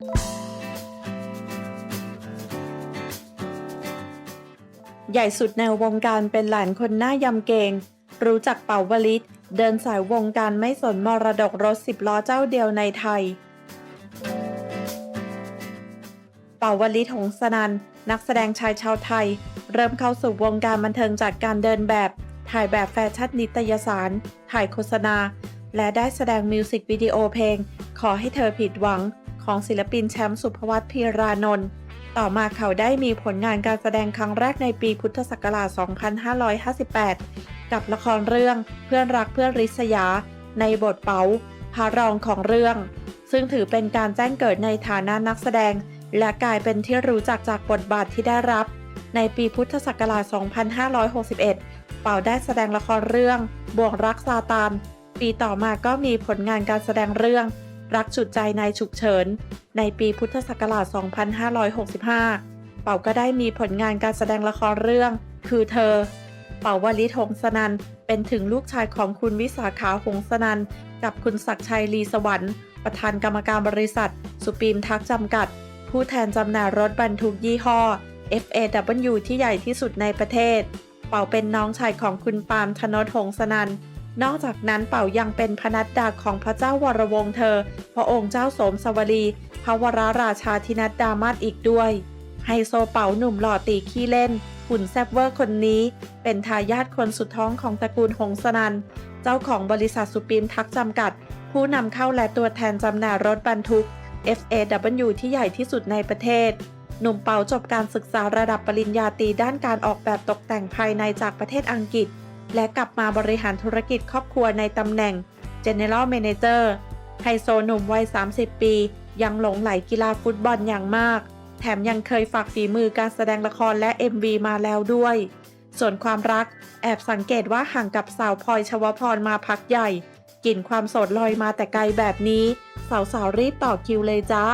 ใหญ่สุดในวงการเป็นหลานคนหน้ายำเกง รู้จักเป่าวลิต เดินสายวงการไม่สนมรดกรถสิบล้อเจ้าเดียวในไทย เป่าวลิตหงสนัน นักแสดงชายชาวไทย เริ่มเข้าสู่วงการบันเทิงจากการเดินแบบ ถ่ายแบบแฟชั่นนิตยสาร ถ่ายโฆษณา และได้แสดงมิวสิกวิดีโอเพลง ขอให้เธอผิดหวัง ของศิลปินแชมป์สุภวัตพีรานนท์ต่อมาเขาได้มีผลงานการแสดงครั้งแรกในปีพุทธศักราช 2558 กับละครเรื่องเพื่อนรักเพื่อนริษยา ในบทเป๋าพระรองของเรื่อง ซึ่งถือเป็นการแจ้งเกิดในฐานะนักแสดง และกลายเป็นที่รู้จักจากบทบาทที่ได้รับ ในปีพุทธศักราช 2561 เป่าได้แสดงละครเรื่องบ่วงรักซาตานปีต่อมาก็มีผลงานการแสดงเรื่อง รักฉุดใจในฉุกเฉิน ในปีพุทธศักราช 2565 เป่าก็ได้มีผลงานการแสดงละครเรื่อง คือเธอ เป่าวลิตหงสนันเป็นถึงลูกชายของคุณวิสาขาหงสนันกับคุณศักชัยลีสวรรค์ ประธานกรรมการบริษัท สุปีมทักจำกัด ผู้แทนจำหน่ายรถบรรทุกยี่ห้อ FAW ที่ใหญ่ที่สุดในประเทศ เป่าเป็นน้องชายของคุณปาล์มธนดหงสนัน นอกจากนั้นเป่ายังเป็นพนัดดาของพระเจ้าวรวงศ์เธอ พระองค์เจ้าโสมสวลีพระวรราชาธินัดดามาศอีกด้วยไฮโซเป๋าหนุ่มหล่อตีขี้เล่น หุ่นแซบเวอร์คนนี้ เป็นทายาทคนสุดท้องของตระกูลหงสนัน เจ้าของบริษัทสุปีมทักจำกัด ผู้นำเข้าและตัวแทนจำหน่ายรถบรรทุก FAW ที่ใหญ่ที่สุดในประเทศ หนุ่มเปาจบการศึกษาระดับปริญญาตรีด้านการออกแบบตกแต่งภายในจากประเทศอังกฤษ และกลับมาบริหารธุรกิจครอบครัวในตำแหน่ง General Manager ไฮโซหนุ่มวัย 30 ปี ยังหลงไหลกีฬาฟุตบอลอย่างมาก แถมยังเคยฝากฝีมือการแสดงละครและ MV มาแล้วด้วย ส่วนความรัก แอบสังเกตว่าห่างกับสาวพลอยชวพรมาพักใหญ่กลิ่นความโสดลอยมาแต่ไกลแบบนี้ สาวๆรีบต่อคิวเลยจ้า